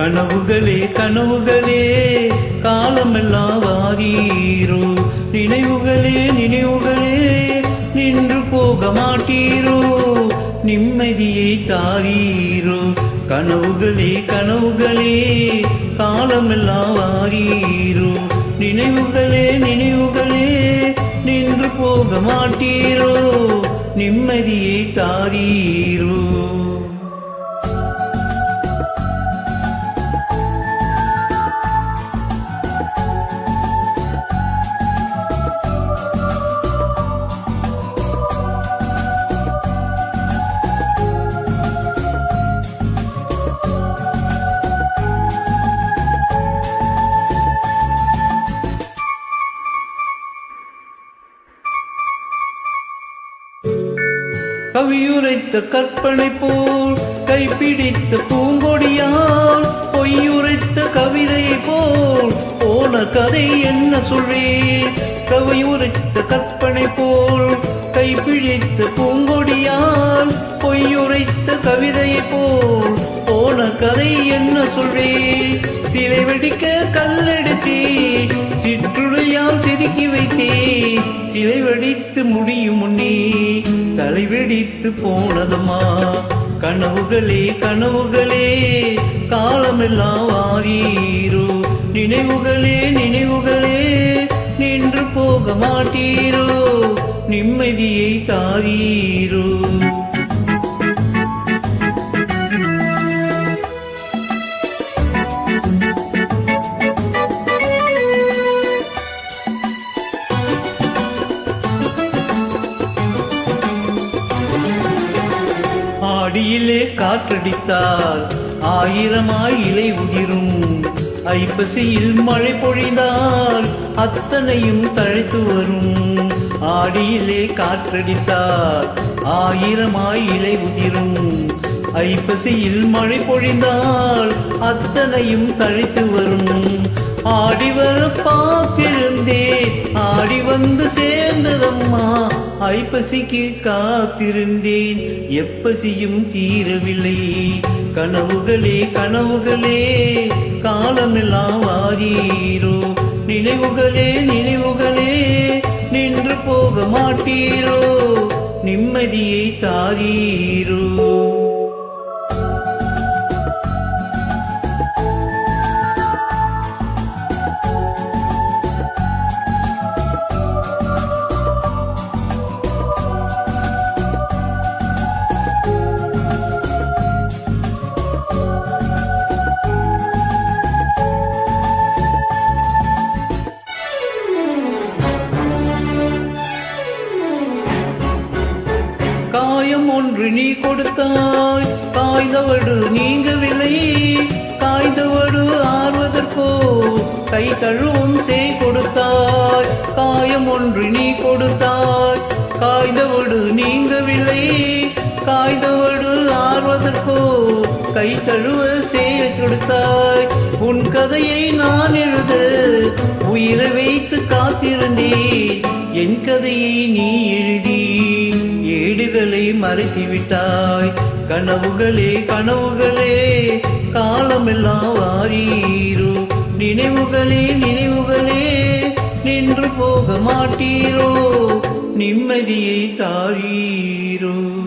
கனவுகளே கனவுகளே காலமெல்லாம் வாரீரோ. நினைவுகளே நினைவுகளே நின்று போக மாட்டீரோ. நிம்மதியை தாரீரோ. கனவுகளே கனவுகளே காலமெல்லாம் வாரீரோ. நினைவுகளே நினைவுகளே நின்று போக மாட்டீரோ. நிம்மதியை தாரீரோ. கவியுரைத்த கற்பனை போல் கைப்பிடித்த பூங்கொடியால் பொய்யுரைத்த கவிதையை போல் போன கதை என்ன சொல்வேன் கவியுரைத்த கற்பனை போல் கைப்பிடித்த பூங்கொடியால் பொய்யுரைத்த கவிதையை போல் போன கதை என்ன சொல்வேன் சிலை வெடிக்க கல்லெடுத்தே சிற்றுடையால் செதுக்கி வைத்தே சிலை வெடித்து முடியும் முன்னே. தலை வெடித்து போனதுமா? கனவுகளே கனவுகளே காலமெல்லாம் வாரீரோ. நினைவுகளே நினைவுகளே நின்று போக மாட்டீரோ. நிம்மதியை தாரீரோ. அடியிலே காற்றடித்தால் ஆயிரமாய் இலை உதிரும். ஐப்பசியில் மழை பொழிந்தால் அத்தனையும் தழைத்து வரும். ஆடியிலே காற்றடித்தால் ஆயிரமாய் இலை உதிரும். ஐப்பசியில் மழை பொழிந்தால் அத்தனையும் தழைத்து வரும். ஆடி வர ஐப்பசிக்கு காத்திருந்தேன். எப்பசியும் தீரவில்லை. கனவுகளே கனவுகளே காலமெல்லாம் வாரீரோ நினைவுகளே நினைவுகளே நின்று போக மாட்டீரோ. நிம்மதியை தாரீரோ. காயம் ஒன்று நீ கொடுத்தாய். காய்ந்தவடு நீங்கவில்லை. காய்ந்தவடு ஆறுவதற்கோ கை தழுவும் செய் கொடுத்தாய். காயம் ஒன்று நீ கொடுத்தாய். காய்ந்தவடு நீங்கவில்லை. காய்ந்தவடு ஆறுவதற்கோ கை தழுவ செய்ய கொடுத்தாய். உன் கதையை நான் எழுத உயிரை வைத்து காத்திருந்தேன். என் கதையை நீ எழுதி ஏடுகளை மறைத்து விட்டாய் கனவுகளே கனவுகளே காலமெல்லாம் வாரீரோ. நினைவுகளே நினைவுகளே நின்று போக மாட்டீரோ. நிம்மதியை தாரீரோ.